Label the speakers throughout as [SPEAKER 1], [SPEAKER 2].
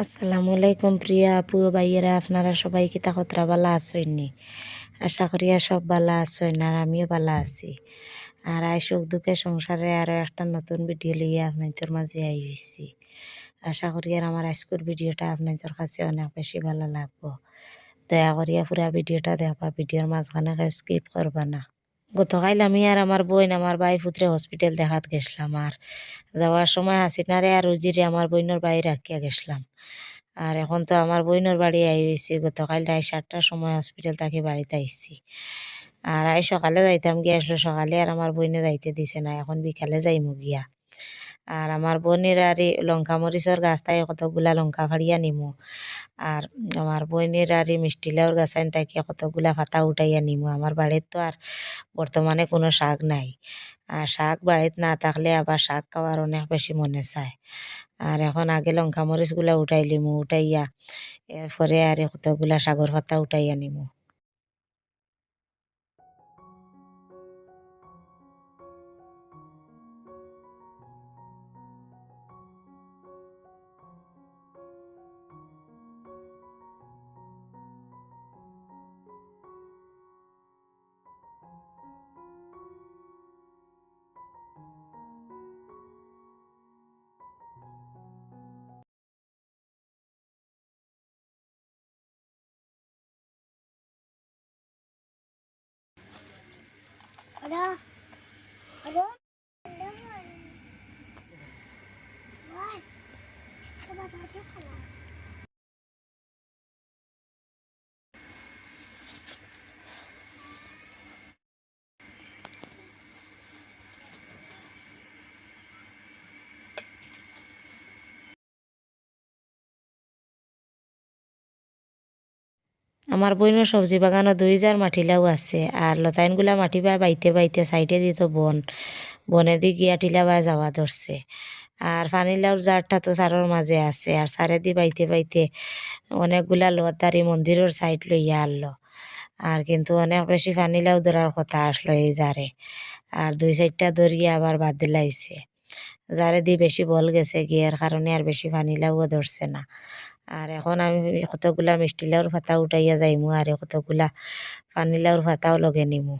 [SPEAKER 1] আসসালামু আলাইকুম প্রিয়া আপু ভাইয়েরা, আপনারা সবাই কি তাকতরা ভালো আছেননি আশা করিয়া সব ভালো আছেন আর আমিও ভালো আছি। আর আই সুখ দুঃখে সংসারে আরও একটা নতুন ভিডিও লিয়ে আপনাদের মাঝে আইছি। আশা করি আর আমার আজকের ভিডিওটা আপনাদের কাছে অনেক বেশি ভালো লাগবো। দয়া করিয়া পুরা ভিডিওটা দেখবা ভিডিওর মাঝখানে স্কিপ করবা না। গতকাল আমি আর আমার বোন, আমার ভাই পুত্রে হসপিটাল দেখাত গেছিলাম আর। যাওয়ার সময় হাসিনারে আর রুজিরে আমার বইনের বাড়ি রাখিয়া গেছিলাম আর এখন তো আমার বইনের বাড়ি আই হয়েছি গতকাল রায় সাতটার সময় হসপিটাল তাকে বাড়িতে আইসি আর আই সকালে যাইতাম গিয়ে, আসলো সকালে আর আমার বইনে যাইতে দিছে না, এখন বিকালে যাইমু গিয়া। আর আমার বোনের আর লঙ্কা মরিচর গাছ, তাই কতগুলা লঙ্কা ফাড়িয়া নিমু আর আমার বোনের আর মিষ্টি লাউর গাছ আইন তাকে কতগুলা পাতা উঠাইয়া নিমু আমার বাড়ির তো আর বর্তমানে কোনো শাক নাই। আর শাক বাড়িতে না থাকলে আবার শাক খাওয়ার অনেক বেশি মনে চায়। আর এখন আগে লঙ্কা মরিচগুলা উঠাই লিমু, উঠাইয়া এরপরে আর কতগুলা শাগর পাতা উঠাইয়া নিমু
[SPEAKER 2] Ada. Ada.
[SPEAKER 1] আমার বইনের সবজি বাগানও দুই হাজার মাটিলাও আছে, আর লতাইনগুলা মাটি বা বাইতে বাইতে সাইডে দিত বন। বনে দি গিয়া টিলা বা যাওয়া ধরছে। আর পানিলাউর জারটা তো সারর মাঝে আছে, আর সারে দি বাইতে বাইতে অনেকগুলা লতারি মন্দিরের সাইড লইয়া আনলো। আর কিন্তু অনেক বেশি পানিলাও ধরার কথা আসলো এই জারে। আর দুই সাইডটা ধরিয়ে আবার বাদ দিলাইছে। যারে দি বেশি বল গেছে গিয়ার কারণে আর বেশি পানিলাও ধরছে না। আর এখন আমি কতগুলা মিষ্টি লাউর পাতা উঠাইয়া যাইমু, আর কতগুলা পানি লাউর পাতাও লগে নিমু।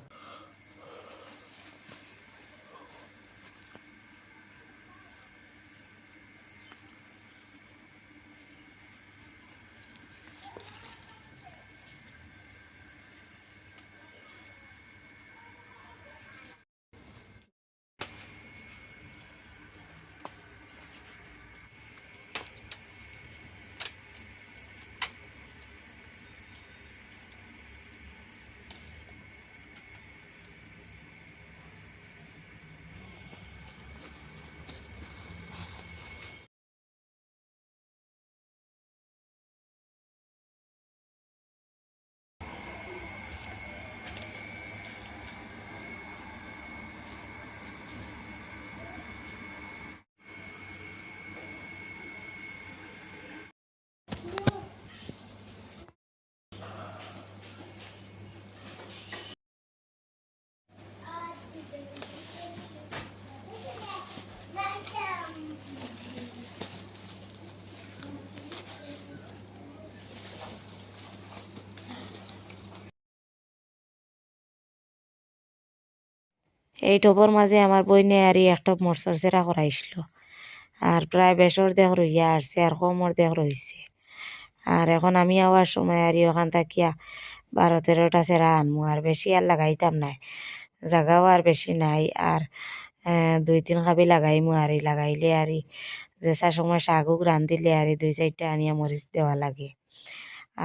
[SPEAKER 1] এই টপর মাঝে আমার বইনে আর একটা মরসর সেরা করাইছিল। আর প্রায় বেসর দেহ রইয়া আসছে, আর কমর দেহ রইছে আর এখন আমি আওয়ার সময় আর ওখান থাকিয়া বারো তেরোটা সেরা আনমু, আর বেশি আর লাগাইতাম নাই। জাগাও আর বেশি নাই, আর দুই তিন খাবি লাগাইমু, আর লাগাইলে আর যেসা সময় শাগুক রান্ধিলে আর দুই চারটা আনিয়া মরিচ দেওয়া লাগে।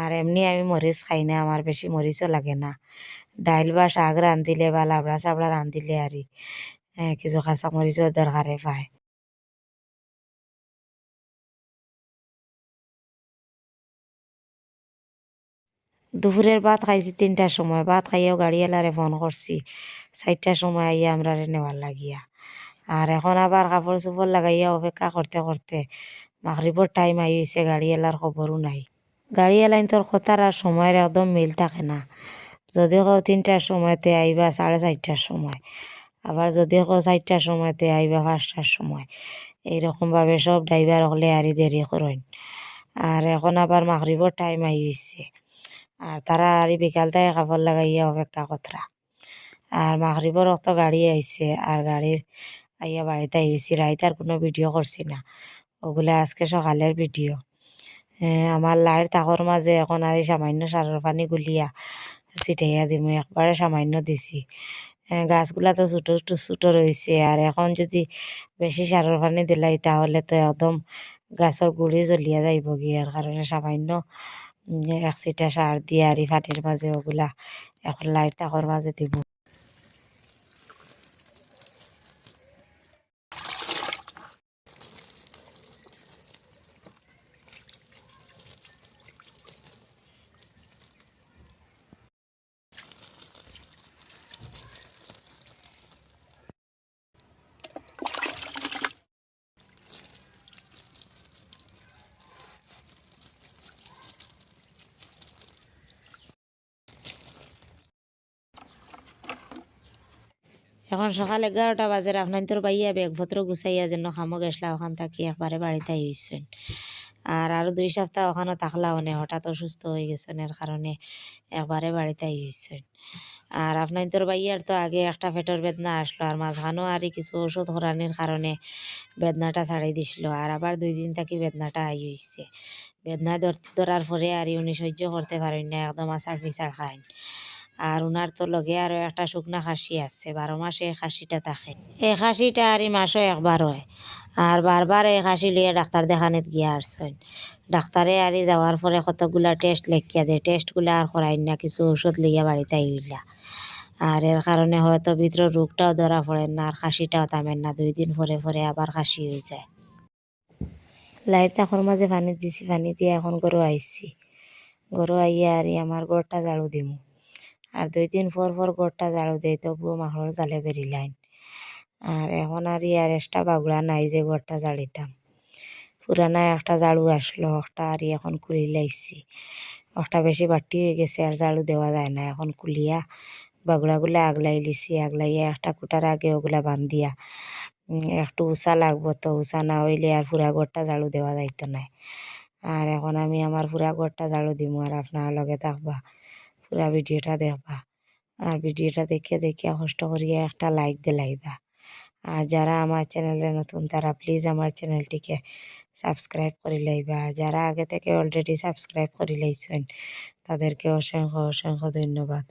[SPEAKER 1] আর এমনি আমি মরিচ খাই না, আমার বেশি মরিচও লাগে না। ডাইল বা শাক রান্ধিলে বা লাবড়া চাবড়া রান্ধিলে আর কিছু কাঁচা মরিচও দরকারে পায়। দুপুরের ভাত খাইছি তিনটার সময়। ভাত খাইয়াও গাড়িওয়ালারে ফোন করছি চারটার সময় আইয়া আমরা নেওয়ার লাগিয়া। আর এখন আবার কাপড় চোপড় লাগাইয়া অপেক্ষা করতে করতে মাগরিবর টাইম আই হয়েছে গাড়িওয়ালার খবরও নাই। গাড়িওয়ালাইন তোর কথার আর সময়ের একদম মিল থাকে না। যদি কও তিনটার সময়তে আইবা সাড়ে চারটার সময়। আবার যদি কও চারটার সময়তে আইবা পাঁচটার সময়। এইরকমভাবে সব ড্রাইভার হলে আরই দেরি করেন আর এখন আবার মাগরিবর টাইম আই হইছে আর তারা আর বিকালটায় কাপড় লাগাইয়া অপেক্ষা কতরা আর মাগরিবর অত গাড়ি আইছে আর গাড়ির আইয়া বাড়িতে আইছি রাইত আর কোনো ভিডিও করছি না। ওগুলা আজকে সকালের ভিডিও আমার লাইট তাকর মাঝে এখন আর সামান্য সারের পানি গুলিয়া। ছিটাইয়া দিমু একবারে সামান্য দিছি। গাছগুলা তো ছোটো ছোটো রয়েছে আর এখন যদি বেশি সারের পানি দিলাই তাহলে তো একদম গাছের গুড়ি জ্বলিয়া যাইব গিয়ার কারণে সামান্য এক সিটা সার দিয়ে আর ফাটির মাঝে ওগুলা এখন লাইট তাকর মাঝে দিব। এখন সকাল এগারোটা বাজে আপনার তোর বাইয়া ব্যাগপত্র গুছাইয়া যেন খামো গেছলা ওখান থাকি একবারে বাড়িতে আইসেন। আর আরও দুই সপ্তাহ ওখানে থাকলা মানে হঠাৎ অসুস্থ হয়ে গেছেন, এর কারণে একবারে বাড়িতে আইসেন। আর আপনার তোর বাইয়ার তো আগে একটা পেটের বেদনা আসলো, আর মাঝখানেও আর কিছু ওষুধ হরানির কারণে বেদনাটা ছাড়াই দিছিল, আর আবার দুই দিন থাকি বেদনাটা আই হইছে। বেদনা ধর- ধরার পরে আর উনি সহ্য করতে পারেন না, একদম আষাঢ় পিছাড় খাইন। আর ওনার তো লগে আরও একটা শুকনা খাসি আছে, বারো মাসে এই খাসিটা থাকে এই খাসিটা আর এই মাসও একবার হয়। আর বারবার এই খাসি লইয়া ডাক্তার দেখানিত গিয়া আসছেন। ডাক্তারে আর যাওয়ার পরে কতগুলা টেস্ট লেখিয়া দেয়। টেস্টগুলা আর করাই না, কিছু ওষুধ লইয়া বাড়িতে আইলা। আর এর কারণে হয়তো ভিতরের রোগটাও ধরা পড়ে না, আর খাসিটাও থামেন না। দুই দিন পরে পরে আবার খাসি হয়ে যায়। লাইট তাকর মাঝে পানি দিছি, পানি দিয়ে এখন গরু আইছি। গরু আইয়া আর আমার গড়টা ঝাড়ু দিমু। আর দুই দিন পর পর গড়টা ঝাড়ু দেই, তবুও মাহর জালে বেরিলাইন আর এখন আর ইয়ার এক্সট্রা বাগুড়া নাই যে গড়টা ঝাড়িতাম পুরানা একটা ঝাড়ু আসলো একটা আর এখন খুলি লাইছি। একটা বেশি বাটি হয়ে গেছে আর ঝাড়ু দেওয়া যায় না এখন কুলিয়া বাগুড়াগুলা আগলাই লিছি, আগলাইয়া একটা কুটার আগে ওগুলা বান্ধিয়া। একটু উষা লাগবো তো উষা না হইলে আর পুরা ঘরটা ঝাড়ু দেওয়া যাইতো না আর এখন আমি আমার পুরা ঘরটা ঝাড়ু দিমু আর আপনার লগে থাকবা পুরা ভিডিওটা দেখবা। আর ভিডিওটা দেখে দেখে কষ্ট করিয়া একটা লাইক দিলাইবা আর যারা আমার চ্যানেলে নতুন, তারা প্লিজ আমার চ্যানেলটিকে সাবস্ক্রাইব করে লাইবা। আর যারা আগে থেকে অলরেডি সাবস্ক্রাইব করে লাইছেন, তাদেরকে অসংখ্য অসংখ্য ধন্যবাদ।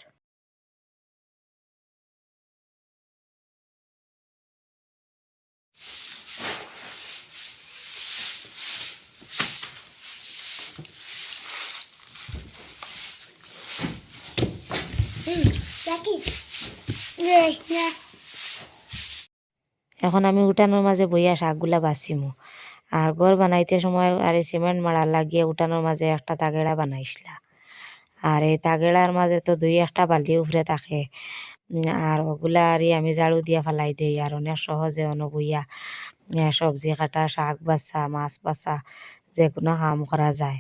[SPEAKER 1] এখন আমি উঠানোর মাঝে বইয়া শাকগুলা বাছিমু। আর ঘর বানাইতে সময় আর সিমেন্ট মারা লাগিয়ে উঠানোর মাঝে একটা তাগেড়া বানাইছিলা। আর এই তাগেড়ার মাঝে তো দুই একটা বালি উপরে থাকে। আর ওগুলা আর আমি ঝাড়ু দিয়া ফেলাই দেই। আর অনেক সহজে অনবইয়া সবজি কাটা, শাক বাছা, মাছ বাছা যে কোনো কাম করা যায়।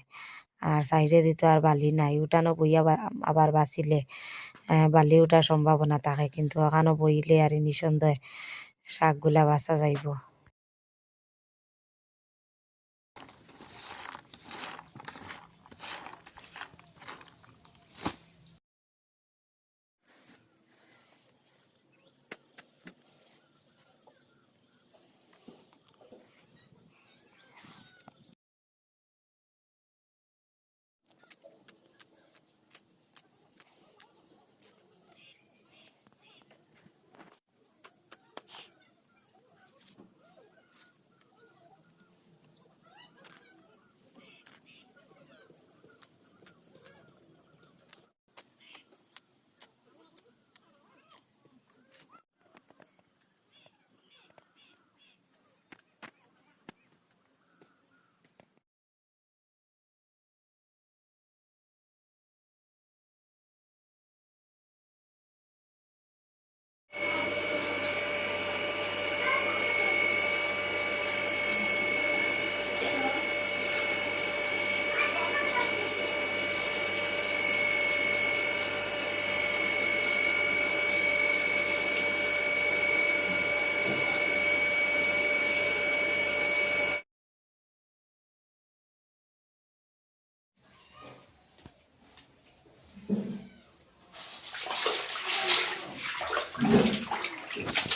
[SPEAKER 1] আর সাইডে দিতে আর বালি নাই। উঠানো বইয়া আবার বাঁচিলে বালি উঠার সম্ভাবনা থাকে কিন্তু ওখানে বইলে আর নিঃসন্দেহে শাকগুলা বাসা যাইব। Thank you.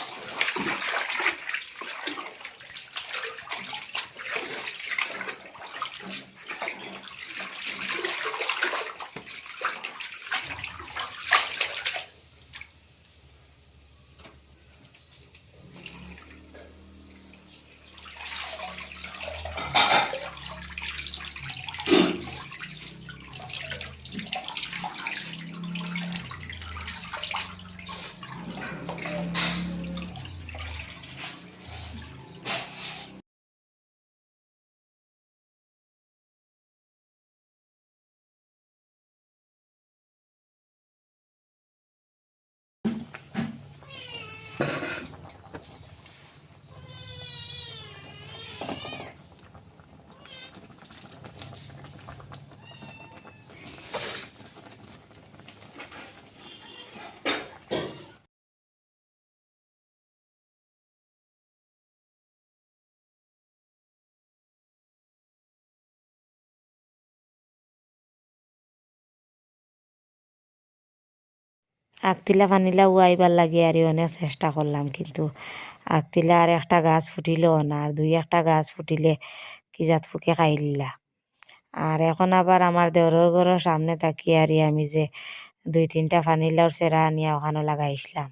[SPEAKER 1] আগতিলা ফানিলা উয়াইবার লাগে আর অনেক চেষ্টা করলাম, কিন্তু আগতিলা আর একটা গাছ ফুটিল না, আর দুই একটা গাছ ফুটিলে কি জাত ফুকে খাইলিলা। আর এখন আবার আমার দেওরের ঘরের সামনে তাকিয়ে আরি আমি যে দুই তিনটা ফানিলার সেরা নিয়ে ওখানে লাগাইছিলাম।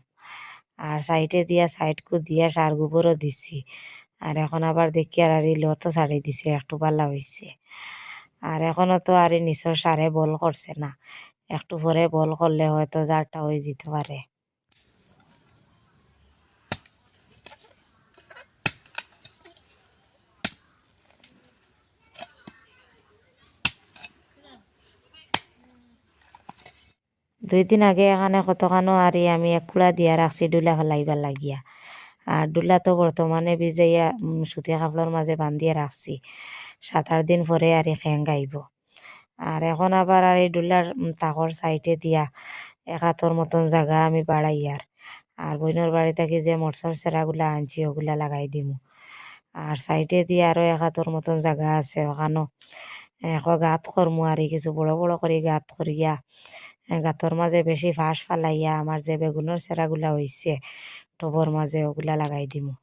[SPEAKER 1] আর সাইডে দিয়া সাইডকু দিয়া সার গোবরও দিছি, আর এখন আবার দেখি আর আরি লতো ছাড়ি দিছে, একটু পাল্লা হইছে। আর এখনও তো আর নিচর সারে বল করছে না। একটু পরে বল করলে হয়তো জারটা হয়ে যেতে পারে। দুই দিন আগে এখানে কতখানো আরি আমি এক কুড়া দিয়া রাখছি ডুলা ফেলাইবার লাগিয়া। আর ডুলা তো বর্তমানে ভিজাইয়া সুতি কাপড়ের মাঝে বান্ধিয়ে রাখছি সাত আট দিন পরে আর খেং গাইব। আর এখন আবার আর এই ডুলার তাকর সাইডে দিয়া এক হাতর মতন জায়গা আমি বাড়াইয়ার আর। বইনের বাড়ি থেকে যে মটসর সেরাগুলা আনছি, ওগুলা লাগাই দিমু। আর সাইডে দিয়ে আরও এক হাতর মতন জায়গা আছে, ওখানো এক গাঁত করমু আর কিছু বড় বড় করে গাঁত করিয়া গাঁতর মাঝে বেশি ফাঁস ফালাইয়া আমার যে বেগুনের সেরাগুলা হইছে, টবর মাঝে ওগুলা লাগাই দিমু।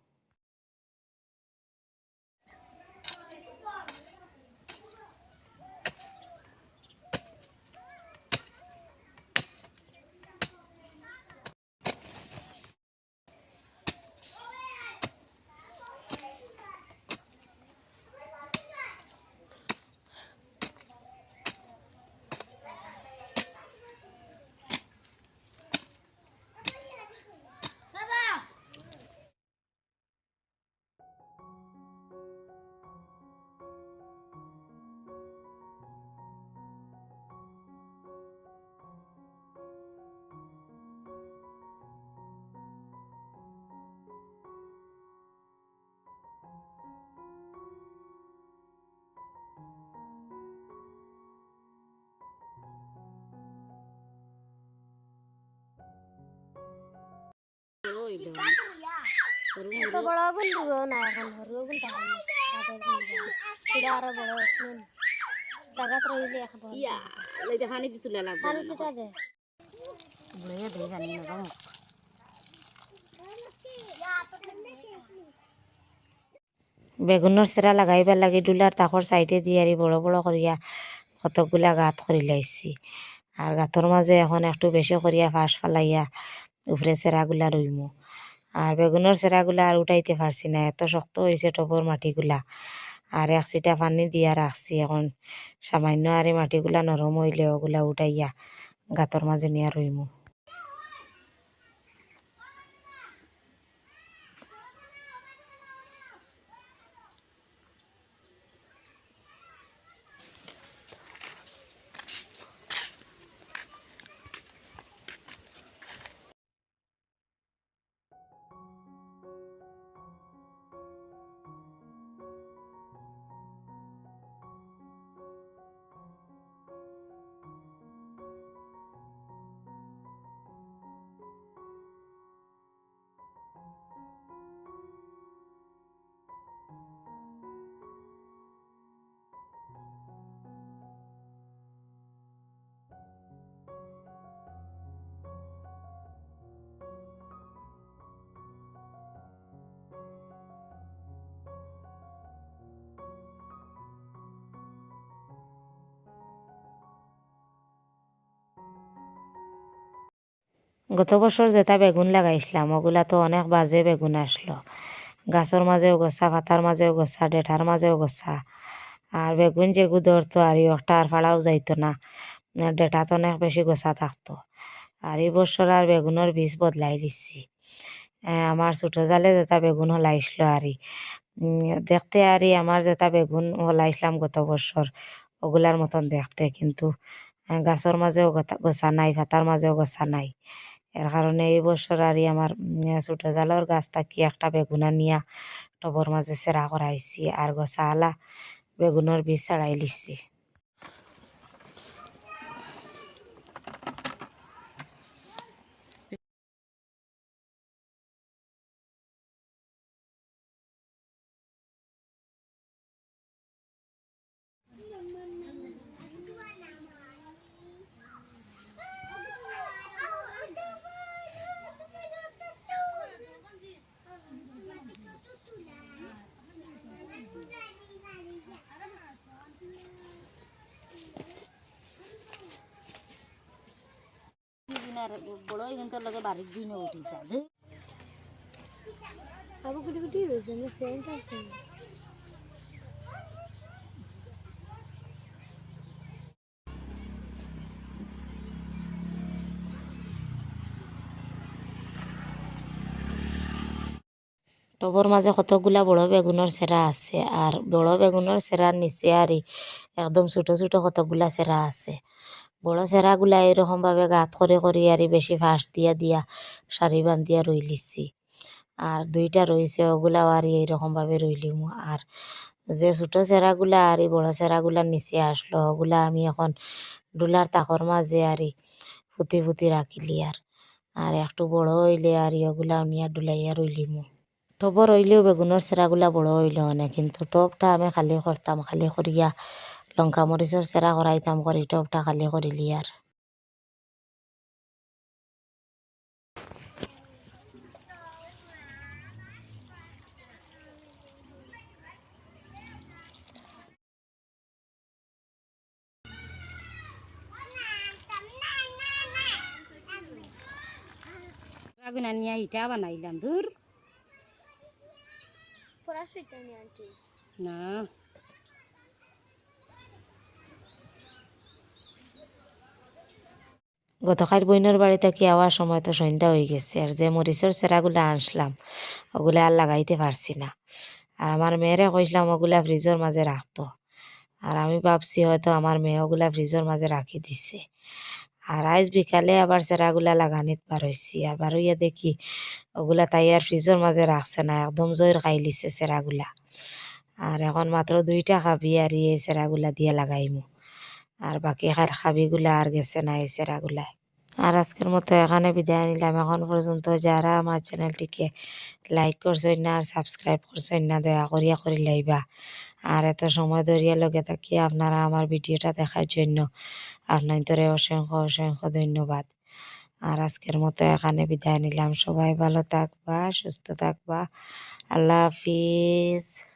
[SPEAKER 2] এত বড় আগুন দিব না এখন আগুন। সেটা আরও বড় রইলে
[SPEAKER 3] ইয়া লইতে পানি দি তুলে লাগবে।
[SPEAKER 2] পানি সেটা দে।
[SPEAKER 3] লইয়া দেই জানি না গাম
[SPEAKER 1] বেগুনের সেরা লাগাইবার লাগে ডুলার তাকর সাইডে দিয়ে আর বড় বড় করিয়া কতকগুলা গাঁত করি লাইছি। আর গাঁতর মাঝে এখন একটু বেশি করিয়া ফাঁস ফালাইয়া উপরে সেরাগুলা রইমু আর বেগুনের সেরাগুলা আর উঠাইতে পারছি না, এত শক্ত হয়েছে টবর মাটিগুলা। আর এক সিটা পানি দিয়া রাখছি এখন। সামান্য আর এই মাটিগুলা নরম হইলে ওগুলা উঠাইয়া গাতর মাঝে নিয়ে রইমু গত বছর যেটা বেগুন লাগাইছিলাম, ওগুলা তো অনেক বাজে বেগুন আসলো। গাছের মাঝেও গোছা পাতার মাঝেও গোছা ডেঠার মাঝেও গোছা। আর বেগুন যেগু ধরতো আর একটা আর ফাড়াও যাইতো না। আর ডেঠাত অনেক বেশি গোছা থাকতো। আর এই বছর আর বেগুনের বীজ বদলাই দিচ্ছি আমার ছোটো জালে যেটা বেগুন হলাইছিল আরই দেখতে আরই আমার যেটা বেগুন হলাইছিলাম গত বছর ওগুলার মতন দেখতে। কিন্তু গাছের মাঝেও গোছা নাই পাতার মাঝেও গোছা নাই। এর কারণে এই বছর আরই আমার ছোট জালর গাছ থাকি একটা বেগুনা নিয়া টবর মাঝে সেরা করাইছি আর গছালা বেগুনের বীজ ছাড়াই লিছি।
[SPEAKER 3] আর বড় তোর লগে বাড়ির দিনে উঠি যা
[SPEAKER 2] আবু কুটি কুটি রয়েছে না সেন্ট আছে
[SPEAKER 1] টবর মাঝে কতগুলা বড় বেগুনের সেরা আছে আর বড় বেগুনের সেরার নিচে আরই একদম ছোট ছোট কতগুলা সেরা আছে। বড় সেরাগুলা এরকম ভাবে গাত করে করে আরই বেশি ফাঁস দিয়া দিয়া সারি বান্ধিয়া রই লিছি আর দুইটা রইছে ওগুলাও আর এইরকম ভাবে রইলিম আর যে ছোট সেরাগুলা আর বড় সেরাগুলার নিচে আসলো ওগুলা আমি এখন ডুলার তাকর মাঝে আরই ফুতি ফুতি রাখিলি আর আর একটু বড় হইলে আর ওগুলা নিয়া ডুলাইয়া রইলিমু টবর হইলেও বেগুনের সেরাগুলা বড় হইল অনেক কিন্তু টবটা আমি খালি করতাম খালি করিয়া লঙ্কা মরিচের সেরা করাইতাম করি টবটা খালি করিলি আর
[SPEAKER 3] আগুন নিয়ে ইটা বানাইলাম দূর
[SPEAKER 2] পড়া সুইটা নি আন্টি
[SPEAKER 3] না।
[SPEAKER 1] গতকাল বইনের বাড়িতে কি আওয়ার সময় তো সন্ধ্যা হয়ে গেছে, আর যে মরিচের সেরাগুলা আনসলাম ওগুলা আর লাগাইতে পারছি না। আর আমার মেয়েরে কইসলাম ওগুলা ফ্রিজের মাঝে রাখতো। আর আমি ভাবছি হয়তো আমার মেয়ে ওগুলা ফ্রিজের মাঝে রাখি দিছে। আর আজ বিকালে আবার সেরাগুলা লাগানিত বার হইছি, আর বার হইয়া দেখি ওগুলা তাই আর ফ্রিজের মাঝে রাখছে না, একদম জোর খাই লিছে সেরাগুলা। আর এখন মাত্র দুইটা খাবি আর এই সেরাগুলা দিয়ে লাগাইমু। আর বাকি খার খাবিগুলা আর গেছে না এই আর আজকের মতো এখানে বিদায় নিলাম। এখন পর্যন্ত যারা আমার চ্যানেলটিকে লাইক করছেন না আর সাবস্ক্রাইব করছেন না, দয়া করিয়া করে লাইবা। আর এত সময় ধরিয়া লগে থাকি আপনারা আমার ভিডিওটা দেখার জন্য আপনাদের অসংখ্য অসংখ্য ধন্যবাদ। আর আজকের মতো এখানে বিদায় নিলাম। সবাই ভালো থাকবা, সুস্থ থাকবা। আল্লাহ হাফিজ।